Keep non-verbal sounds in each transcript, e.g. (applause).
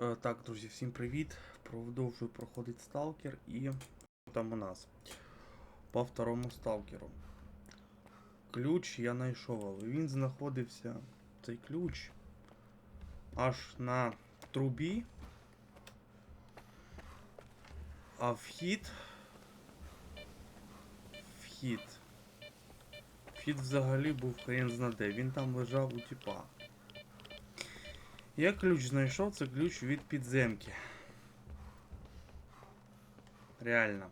Е, Так, друзі, всім привіт. Продовжую проходить сталкер і там у нас. По второму сталкеру. Ключ я знайшов, але він знаходився. Цей ключ аж на трубі. А вхід. Вхід. Вхід взагалі був хрен зна де. Він там лежав у тіпа. Я ключ знайшов, це ключ від підземки. Реально.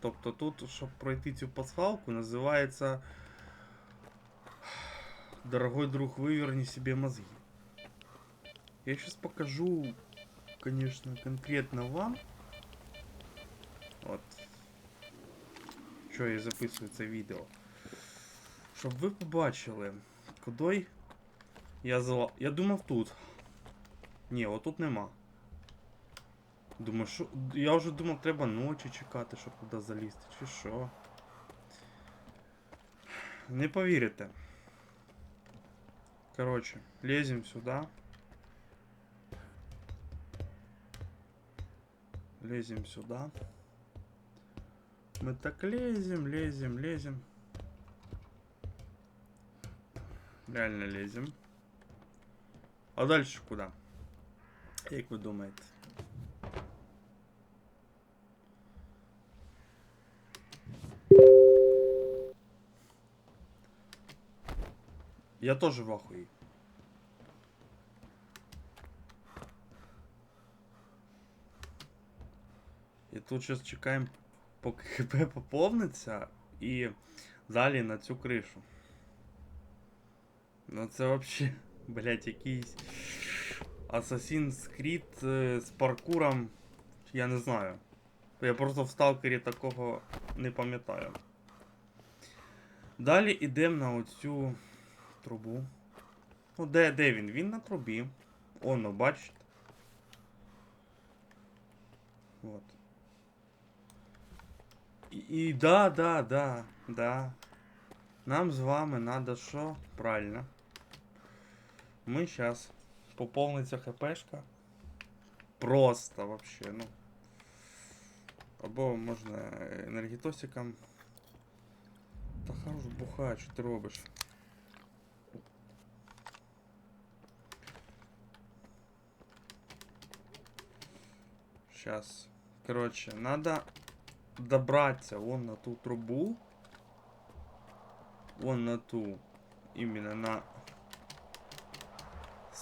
Тобто тут, щоб пройти цю пасхалку, називається Дорогой друг, выверни себе мозги. Я сейчас покажу, конечно, конкретно вам. От. Що я записую це відео. Щоб ви побачили, куди я зала... Я думав тут. Ні, отут нема. Думаю, що. Я вже думав, треба ночі чекати, щоб туди залізти, чи що. Не повірите. Короче, лезем сюда. Лезем сюда. Мы так лезем, лезем, лезем. Реально лезем. А дальше куда? Як ви думаєте? Я тоже в ахуї. І тут зараз чекаємо, (laughs) поки ХП поповниться, і далі на цю кришу. Ну це вообще, блять, якийсь Assassin's Creed е, з паркуром. Я не знаю. Я просто в сталкері такого не пам'ятаю. Далі йдемо на оцю трубу. Ну, де, де він? Він на трубі. Оно, бачите? Вот. І, і да, да, да, да. Нам з вами надо що? Правильно. Ми зараз поповниться хпшка. Просто вообще, ну. Або можна енергетосиком. Та хорош бухай, що ти робиш? Сейчас. Короче, надо добраться вон на ту трубу. Вон на ту. Именно на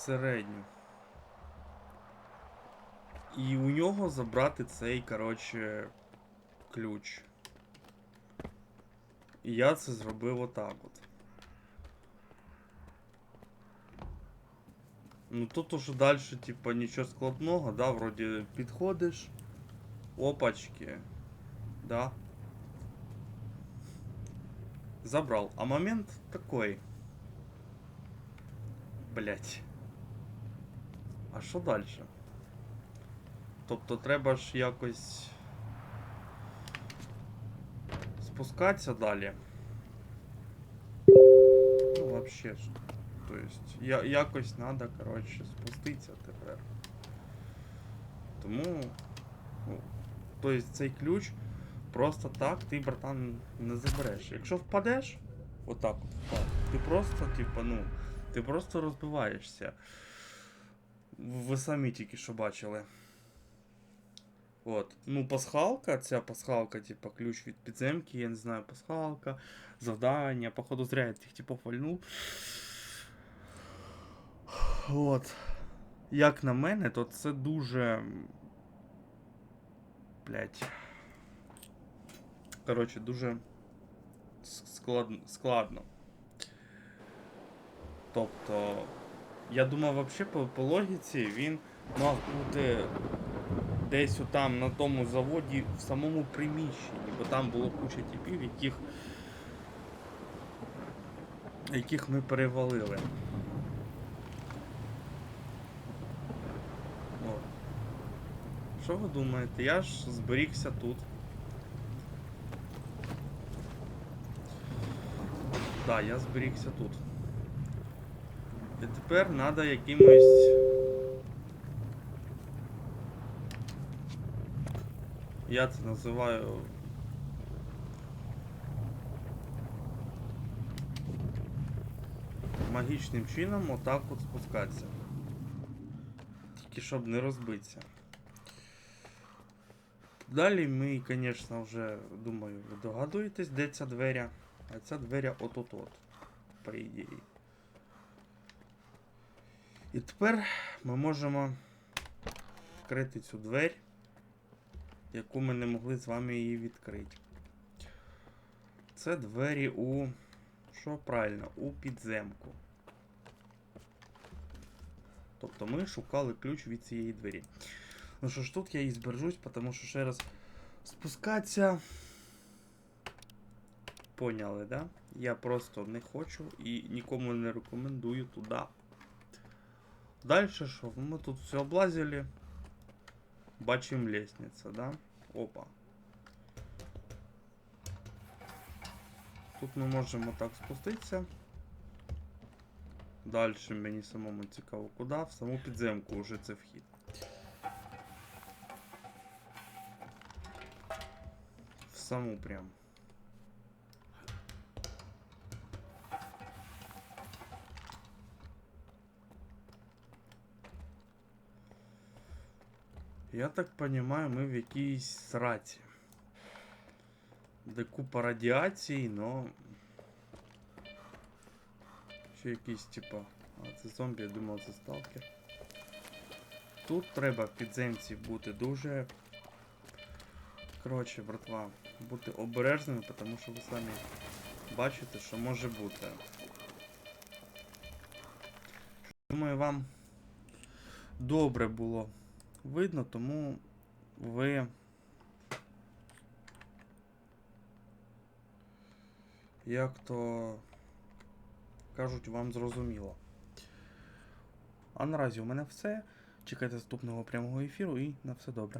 середню. І у нього забрати цей, короче, ключ. І я це зробив отак от. Ну тут уже дальше, типа, нічого складного, да, вроді підходиш. Опачки. Да. Забрал. А момент такой. Блять. А що дальше? Тобто треба ж якось спускатися далі. Ну, вообще ж. То есть, я, якось треба, коротше, спуститися тепер. Тому. Ну, то есть цей ключ просто так ти, братан, не забереш. Якщо впадеш, отак от впав, ти просто, типа, ну, ти просто розбиваєшся. Ви самі тільки що бачили. От. Ну, пасхалка, ця пасхалка, типа, ключ від підземки, я не знаю, пасхалка, завдання, походу зря я тих типов вальнув. От. Як на мене, то це дуже. Блять. Коротше, дуже складно. складно. Тобто. Я думав, вообще по, по логіці він мав бути десь там на тому заводі в самому приміщенні, бо там було куча типів, яких яких ми перевалили. Що ви думаєте? Я ж зберігся тут. Так, я зберігся тут. І тепер треба якимось. Я це називаю. Магічним чином отак от спускатися. Тільки щоб не розбитися. Далі ми, звісно, вже думаю, ви догадуєтесь, де ця дверя, а ця дверя от-от-от, по ідеї. І тепер ми можемо відкрити цю двері, яку ми не могли з вами її відкрити. Це двері у. Що правильно? У підземку. Тобто ми шукали ключ від цієї двері. Ну що ж, тут я і збержусь, тому що ще раз спускатися. Поняли, да? Я просто не хочу і нікому не рекомендую туди. Далі що? Ми тут все облазили. Бачимо лестниця, да? Опа. Тут ми можемо так спуститися. Далі мені самому цікаво куди. В саму підземку вже це вхід. В саму прям. Я так понимаю, ми в якійсь сраці. Де купа радіації, но. Ще якийсь типа. А це зомбі, я думав, це сталкер. Тут треба в підземці бути дуже. Коротше, братва, бути обережними, тому що ви самі бачите, що може бути. Думаю, вам добре було видно, тому ви. Як то кажуть, вам зрозуміло. А наразі у мене все. Чекайте наступного прямого ефіру і на все добре.